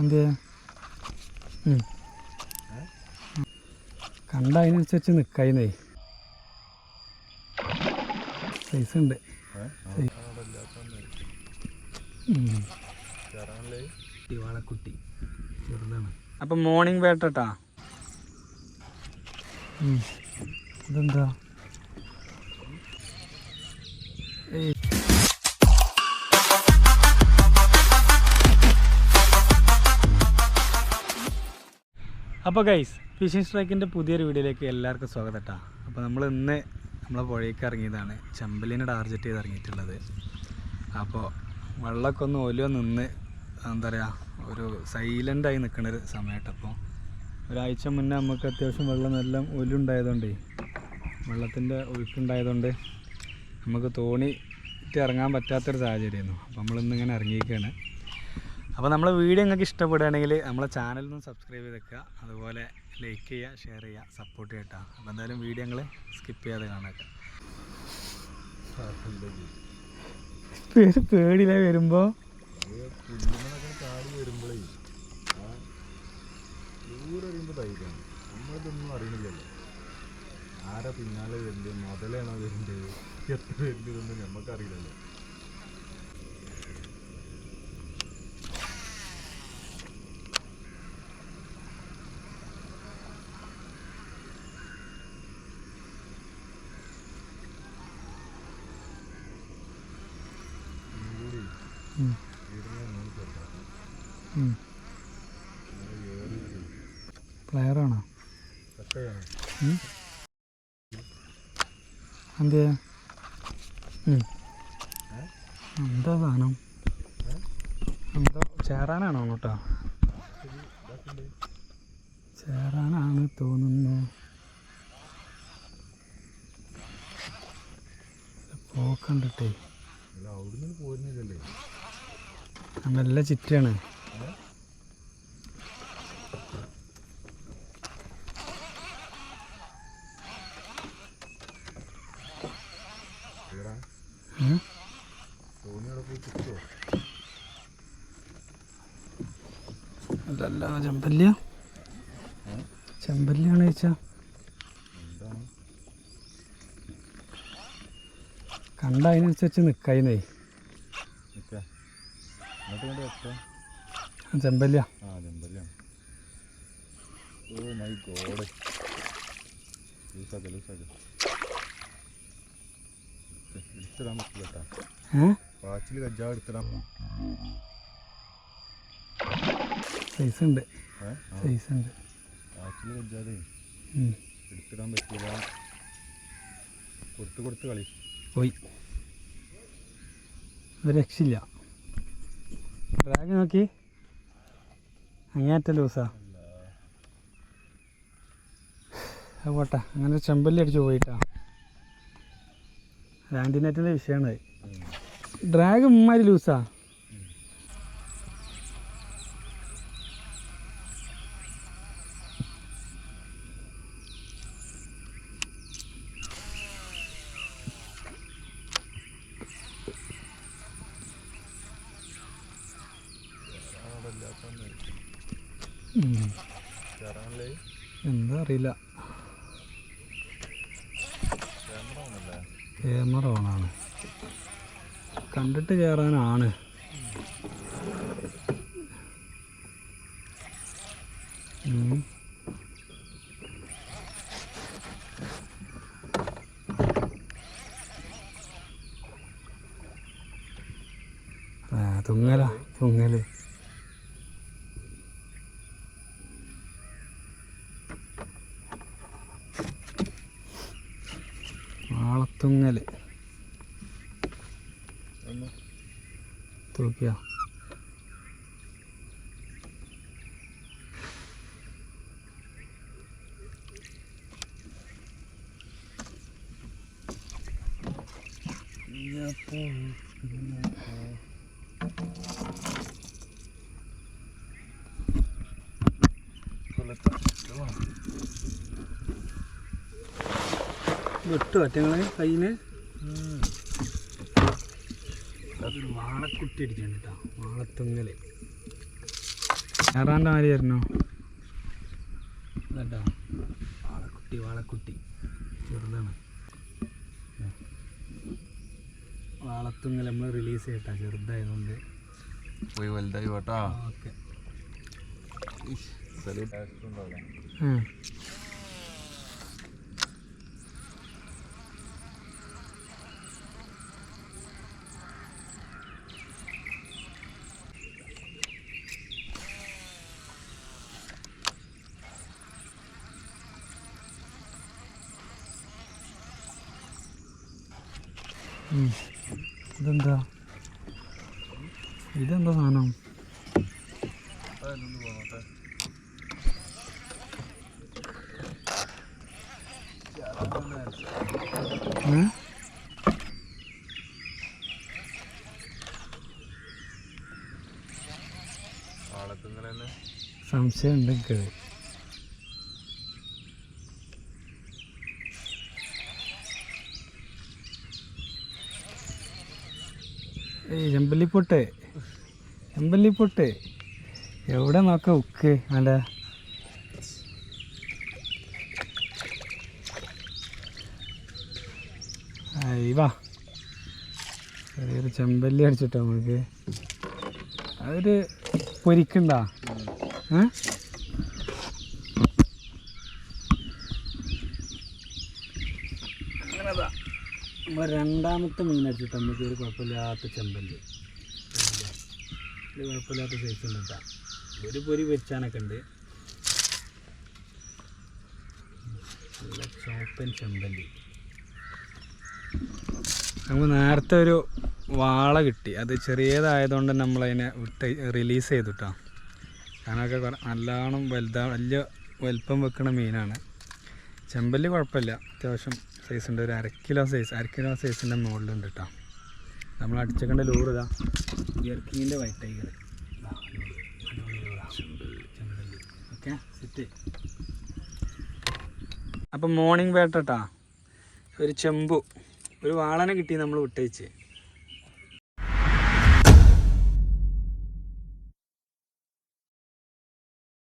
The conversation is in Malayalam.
എന്ത്? കണ്ട അതിനനുസരിച്ച് നിൽക്കായിന്നേ സൈസ് ഉണ്ട്. വാളക്കുട്ടി ചെറുതാണ് അപ്പം മോർണിംഗ് വേട്ടട്ടാ ഇതെന്താ? അപ്പോൾ ഗൈസ് ഫിഷിംഗ് സ്ട്രൈക്കിന്റെ പുതിയൊരു വീഡിയോയിലേക്ക് എല്ലാവർക്കും സ്വാഗതം കേട്ടോ അപ്പോൾ നമ്മൾ ഇന്ന് നമ്മളെ പുഴയ്ക്ക് ഇറങ്ങിയതാണ്. ചെമ്പലിനെ ടാർജറ്റ് ചെയ്ത് ഇറങ്ങിയിട്ടുള്ളത്. അപ്പോൾ വെള്ളമൊക്കെ ഒന്ന് ഓലോ നിന്ന് എന്താ പറയുക ഒരു സൈലന്റായി നിൽക്കുന്ന ഒരു സമയമായിട്ട് അപ്പോൾ ഒരാഴ്ച മുന്നേ നമുക്ക് അത്യാവശ്യം വെള്ളം എല്ലാം ഒലുണ്ടായതുകൊണ്ടേ വെള്ളത്തിന്റെ ഒഴുക്കുണ്ടായതുകൊണ്ട് നമുക്ക് തോണിയിട്ട് ഇറങ്ങാൻ പറ്റാത്തൊരു സാഹചര്യമായിരുന്നു. അപ്പോൾ നമ്മളിന്നിങ്ങനെ ഇറങ്ങിയിരിക്കുകയാണ്. അപ്പോൾ നമ്മളെ വീഡിയോ നിങ്ങൾക്ക് ഇഷ്ടപ്പെടുകയാണെങ്കിൽ നമ്മളെ ചാനൽ ഒന്ന് സബ്സ്ക്രൈബ് ചെയ്ത് വെക്കുക. അതുപോലെ ലൈക്ക് ചെയ്യുക ഷെയർ ചെയ്യുക സപ്പോർട്ട് ചെയ്യട്ടോ അപ്പോൾ എന്തായാലും വീഡിയോ ഞങ്ങൾ സ്കിപ്പ് ചെയ്യാതെ കാണാം പേടിയില്ല വരുമ്പോൾ നമ്മളിതൊന്നും ആരാ പിന്നാലെ വരുന്നത് മുതലാണോ വരുന്നത് എത്ര വരുന്നതൊന്നും നമുക്കറിയില്ലല്ലോ പ്ലെയറാണോ? എന്ത്? എന്താ സാധനം? എന്താ? ചേറാനാണോ അങ്ങോട്ടോ? ചേറാനാണ് തോന്നുന്നു. പോക്കണ്ടിട്ടേ. അവിടുന്ന് പോരുന്നില്ലല്ലേ? നല്ല ചിറ്റയാണ്. അതല്ല ചെമ്പല്യ ചെമ്പല്യാണ് ചോദിച്ചാ കണ്ട അതിനനുസരിച്ച് നിൽക്കായിന്നേ നിൽക്കാം വെക്കാം ആ ഓ മൈ ഗോഡ്. ലൂസാക്ക ലൂസാക്ക. എടുത്തിടാൻ പറ്റില്ല കേട്ടാ. ഏ? പാച്ചിൽ കജ്ജാ എടുത്തിടാൻ സൈസ് ഉണ്ട്. സൈസ് ഉണ്ട്. പാച്ചിൽ കജ്ജാതെ ഉം. എടുത്തിടാൻ പറ്റില്ല. കൊടുത്ത് കൊടുത്ത് കളി. പോയി. രക്ഷയില്ല. ഡ്രാഗ് നോക്കി. അങ്ങേറ്റ ലൂസാ. അത് പോട്ടെ. അങ്ങനെ ചെമ്പല്ലി അടിച്ച് പോയിട്ടാ. ലാൻഡിനെറ്റിന്റെ വിഷയമാണ് ഡ്രാഗ് ഉമ്മാരി ലൂസാ. എന്താ അറിയില്ല. ക്യാമറ ഓണാണ് കണ്ടിട്ട് കയറാനാണ് ഉം. ആളത്തുങ്ങല് ഒന്ന് തൂക്കിയ വിട്ടു ഒറ്റങ്ങളെ കയ്യിന് അതൊരു വാളക്കുട്ടി അടിച്ചാണ് കേട്ടോ. വാളത്തുങ്ങൽ. ഏറാന്റെ മാതിരി വരുന്നു കേട്ടോ വാളക്കുട്ടി വാളക്കുട്ടി. ചെറുതാണ്. വാളത്തുങ്ങൽ നമ്മൾ റിലീസ് ചെയ്യട്ടാ. ചെറുതായതുകൊണ്ട്. പോയി വലുതായി കേട്ടോ ഓക്കെ. ഇതെന്താ? ഇതെന്താ സാധനം? സംശയം ഉണ്ട് ഏയ് ചെമ്പല്ലിപ്പൊട്ട് ചെമ്പല്ലിപ്പൊട്ട് എവിടെ നോക്ക ഉക്ക് അല്ല വാ. ചെറിയൊരു ചെമ്പല്ലി അടിച്ചിട്ടോ നമുക്ക് അതൊരു പൊരിക്കണ്ട? ഏ? അങ്ങനെതാ. നമ്മൾ രണ്ടാമത്തെ മീൻ അടിച്ചിട്ട് നമുക്ക് ഒരു കുഴപ്പമില്ലാത്ത ചെമ്പല്ലി. ഒരു കുഴപ്പമില്ലാത്ത സൈസ് ഉണ്ട് കേട്ടോ ഒരു പൊരി വെച്ചാനൊക്കെ ഉണ്ട്. നല്ല ചോപ്പൻ ചെമ്പല്ലി. നമുക്ക് നേരത്തെ ഒരു വാള കിട്ടി. അത് ചെറിയതായതുകൊണ്ട് നമ്മളതിനെ വിട്ട് റിലീസ് ചെയ്തു കേട്ടോ ഞാനൊക്കെ കുറെ- നല്ലോണം വലുതാ വലിയ വലിപ്പം വെക്കുന്ന മീനാണ്. ചെമ്പല്ലി കുഴപ്പമില്ല. അത്യാവശ്യം സൈസ് ഉണ്ട്. ഒരു അര കിലോ സൈസ് അര കിലോ സൈസിന്റെ മുകളിലുണ്ട് കേട്ടോ നമ്മൾ അടിച്ചേക്കേണ്ട ലൂറ് ഇതാ. ഇയർക്കിങ്ങിന്റെ വൈറ്റ് ടൈഗർ ഓക്കെ സെറ്റ് അപ്പം മോർണിംഗ് വേട്ട കേട്ടാ ഒരു ചെമ്പു. ഒരു വാളനെ കിട്ടി നമ്മൾ വിട്ടയച്ച്